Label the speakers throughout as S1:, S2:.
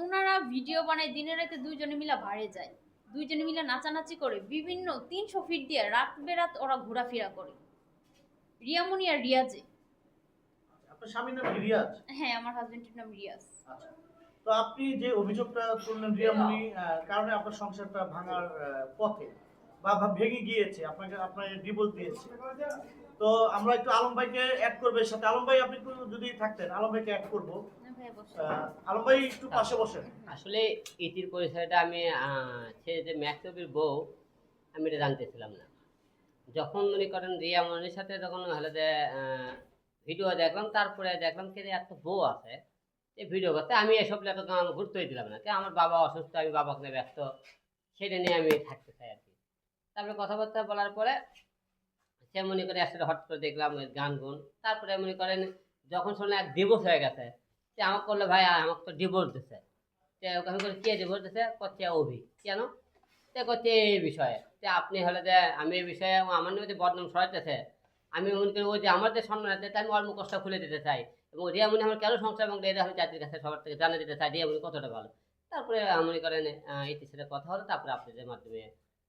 S1: ওনারা ভিডিও বানায় দিনের রাতে দুইজনে মিলে বাড়ে যায়। দুইজনে মিলে নাচানাচি করে বিভিন্ন তিনশো ফিট দিয়ে রাত বেরাত ওরা ঘোরাফেরা করে। রিয়ামণি আর রিয়াজে।
S2: আপনার স্বামীর নাম রিয়াজ?
S1: হ্যাঁ আমার হাজবেন্ডের নাম রিয়াজ।
S2: আচ্ছা তো আপনি যে অভিযোগটা করলেন রিয়ামণি আহ, কারণে আপনার সংসারটা ভাঙার পথে বা ভেঙে গিয়েছে আপনাকে আপনার ডিভোর্স দিয়েছে। তো আমরা একটু আলম ভাইকে অ্যাড করব এর সাথে। আলম ভাই আপনি যদি থাকতেন আলম ভাইকে অ্যাড করব। আলম ভাই একটু পাশে বসেন।
S3: আসলে ইতির পরিচয়টা আমি সে যে ম্যাকসবির বউ আমি এটা জানতেছিলাম না। যখন মনে করেন রিয়া মনির সাথে যখন হলো যে ভিডিও দেখলাম তারপরে দেখলাম কি যে একটা বউ আছে। এই ভিডিও করতে আমি এসব এত আমার গুরুত্বই দিলাম না। কি আমার বাবা অসুস্থ আমি বাবাকে নিয়ে ব্যস্ত সেটা নিয়ে আমি থাকতে চাই আর কি। তারপরে কথাবার্তা বলার পরে সে মনে করে একসাথে হট করে দেখলাম গান গুন। তারপরে মনে করেন যখন শুনলাম এক দিবস হয়ে গেছে সে আমাকে করল ভাই আমাকে তো ডিভোর্স দিছে। তে ওকে আমি বলি, কে ডিভোর্স দিছে? করছে অভি। কেন? তে করছে এই বিষয়ে। তে আপনি হলে যে আমি এই বিষয়ে আমার নিয়ে যে বদনাম সরাইতেছে আমি মনে করি ওই যে আমার যে সম্মান আছে তাই আমি ওর মুখোশটা খুলে দিতে চাই। এবং রিয়া মনে আমার কেন সংসার এবং রিয়া আমি জাতির কাছে সবার থেকে জানিয়ে দিতে চাই। রিয়া মনে কতটা ভালো? তারপরে মনে করেন ইতির সাথে কথা হলো তারপরে আপনাদের মাধ্যমে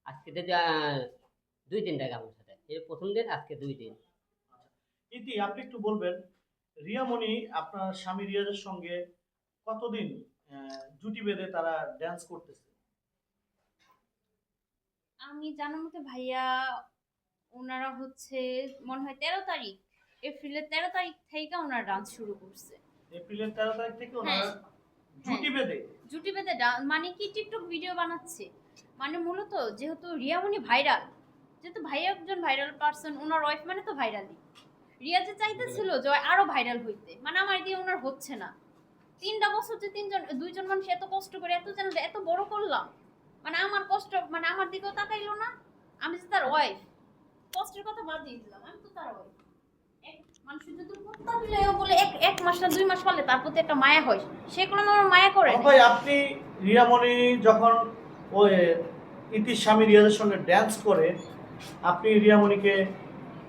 S3: আজকে যে দুই দিন টাকা আমার সাথে। এই প্রথম দিন আজকে দুই দিন।
S2: ইতি আপনি একটু বলবেন। রিয়ামণি আপনার স্বামী রিয়াজের সঙ্গে কতদিন জুটি বেঁধে তারা ড্যান্স করতেছে?
S1: আমি জানার মতো ভাইয়া ওনারা হচ্ছে মনে হয় তেরো তারিখ এপ্রিলের তেরো তারিখ থেকে ওনারা ডান্স শুরু করছে।
S2: এপ্রিলের তেরো তারিখ থেকে ওনারা
S1: হ্যাঁ।
S2: জুটি বেঁধে?
S1: জুটি বেঁধে মানে কি টিকটক ভিডিও বানাচ্ছে? মানে মূলত যেহেতু রিয়ামণি ভাইরাল যেহেতু ভাইয়া একজন ভাইরাল পার্সন ওনার ওয়াইফ মানে তো ভাইরালই রিয়া যে চাইতেছিল যে আরও ভাইরাল হইতে। মানে আমার দিয়ে ওনার হচ্ছে না। তিনটা বছর যে তিনজন দুইজন মানুষ এত কষ্ট করে এত চ্যানেল এত বড় করলাম। মানে আমার কষ্ট মানে আমার দিকেও তাকাইলো না। আমি যে তার ওয়াইফ কষ্টের কথা বাদ দিয়ে দিলাম আমি তো তার ওয়াইফ মানুষের যদি কুত্তা বিলেও বলে এক এক মাস না দুই মাস পালে তার প্রতি একটা মায়া হয়। সেগুলো আমার মায়া করে
S2: ভাই আপনি রিয়ামণি যখন ওই ইতির স্বামী রিয়াজের সঙ্গে ড্যান্স করে আপনি রিয়ামণিকে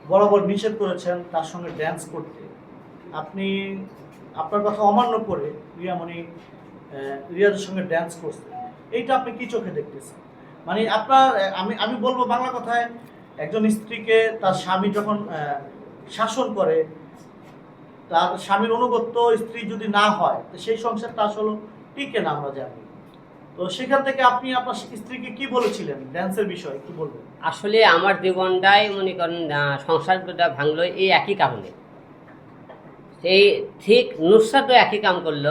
S2: বরাবর নিষেধ করেছেন তার সঙ্গে ড্যান্স করতে। আপনি আপনার কথা অমান্য করে রিয়ামণি আহ, রিয়াজের সঙ্গে ড্যান্স করছে এইটা আপনি কি চোখে দেখতেছেন? মানে আপনার আমি আমি বলব বাংলা কথায় একজন স্ত্রীকে তার স্বামী যখন শাসন করে তার স্বামীর অনুগত্য স্ত্রী যদি না হয় সেই সংসারটা আসলে টিকে না আমরা জানি। তো সেখান থেকে আপনি আপনার স্ত্রীকে কি বলেছিলেন? ড্যান্সের বিষয়ে কি বলবেন?
S3: আসলে আমার জীবনটাই মনে করেন সংসারটা ভাঙলো এই একই কারণে। সেই ঠিক নুসরাতও একই কাম করল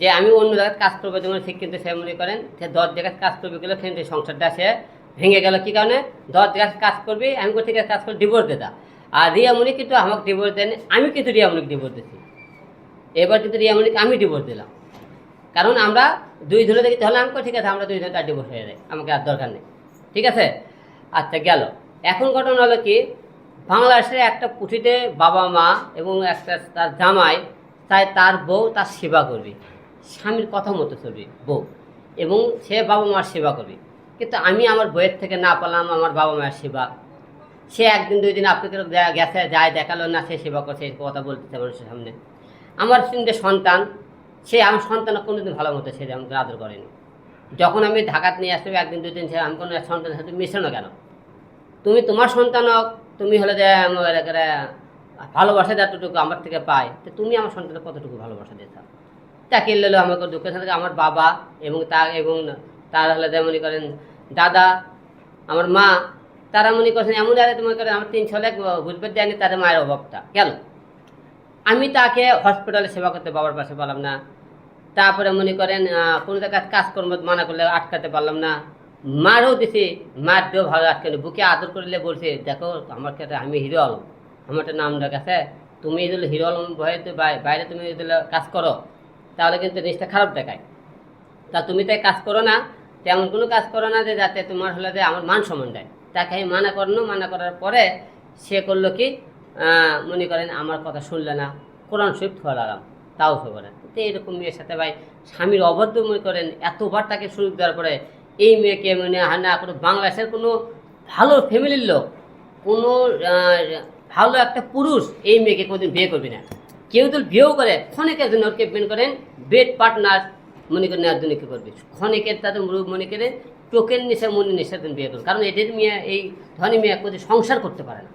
S3: যে আমি অন্য জায়গায় কাজ করব, যেমন ঠিক কিন্তু সে মনে করেন, সে দশ জায়গায় কাজ করবে গেলে কিন্তু সংসারটা সে ভেঙে গেল, কি কারণে? দশ জায়গায় কাজ করবি, আমি কোথা থেকে কাজ করে ডিভোর্স দিতা আর রিয়ামণি কিন্তু আমাকে ডিভোর্স দেয়নি, আমি কিন্তু রিয়ামণিকে ডিভোর্স দিচ্ছি এবার কিন্তু রিয়ামণিকে আমি ডিভোর্স দিলাম। কারণ আমরা দুই ধরে দেখি, তাহলে আমি ঠিক আছে, আমরা দুই ধরে ডিভোর্স হয়ে যায় আমাকে আর দরকার নেই। ঠিক আছে? আচ্ছা গেল। এখন ঘটনা হলো কি বাংলাদেশে একটা পুঁথিতে বাবা মা এবং একটা তার জামাই, তাই তার বউ তার সেবা করবে। স্বামীর কথা মতো চলবে, বউ। এবং সে বাবা মার সেবা করবে। কিন্তু আমি আমার বইয়ের থেকে না পেলাম, আমার বাবা মায়ের সেবা। সে একদিন, দুই দিন আপনাকে গেছে, যায় দেখাল না, সে সেবা করছে কথা বলতেছে মানুষের সামনে। আমার তিনটে সন্তান সে আমার সন্তান কোনোদিন ভালো মতো সে আমাকে আদর করেনি। যখন আমি ঢাকাত নিয়ে আসব একদিন, দুদিন, সে আমি কোনো সন্তানের সাথে মিশে না কেন? তুমি তোমার সন্তান হোক, তুমি হলে যে ভালোবাসা যতটুকু আমার থেকে পায়, তো তুমি আমার সন্তানের কতটুকু ভালোবাসা দিয়েছ তাকে এলো আমাকে দুঃখের সাথে আমার বাবা এবং তা, এবং তার হলে যে মনে করেন দাদা, আমার মা, তারা মনে করছেন, এমন মনে করেন আমার তিন ছলে বুঝবে দেয়নি, তাদের মায়ের অভাবটা। গেল আমি তাকে হসপিটালে সেবা করতে বাবার পাশে পারলাম না। তারপরে মনে করেন কোনো জায়গায় কাজকর্ম মানা করলে আটকাতে পারলাম না। মারও দিছি মার দিয়েও ভালো আটকানি বুকে আদর করলে বলছে, দেখো, আমার কাছে আমি হিরো আলম। আমার একটা নাম ডাকাছে তুমি যদি হিরো আলম ভয়ে বাই- বাইরে তুমি যদি কাজ করো, তাহলে কিন্তু জিনিসটা খারাপ দেখায়। তা তুমি তাই কাজ করো না, তেমন কোনো কাজ করো না যে যাতে তোমার হলে যে আমার মান সম্মান দেয়। তাকে আমি মানা করল মানা করার পরে সে করল কি মনে করেন আমার কথা শুনলে না, কোরআন শরীফ ধরালাম তাও সে করেন তো এরকম মেয়ের সাথে ভাই স্বামীর অবদ্ধ মনে করেন, এতবার তাকে সুযোগ দেওয়ার পরে এই মেয়েকে মানে হয়, না, কোনো বাংলাদেশের কোনো ভালো ফ্যামিলির লোক, কোনো ভালো একটা পুরুষ এই মেয়েকে কোনোদিন বিয়ে করবে না। কেউ যদি বিয়েও করে, ক্ষণিকের জন্য ওকে বেন করেন বেড পার্টনার মনে করে নেওয়ার জন্য কী করবে। ক্ষণিকের তাদের মনে করে চোখের নিচে মনে নিষেধ বিয়ে করবে। কারণ এদের মেয়ে, এই ধনী মেয়ে কোথায় সংসার করতে পারে না।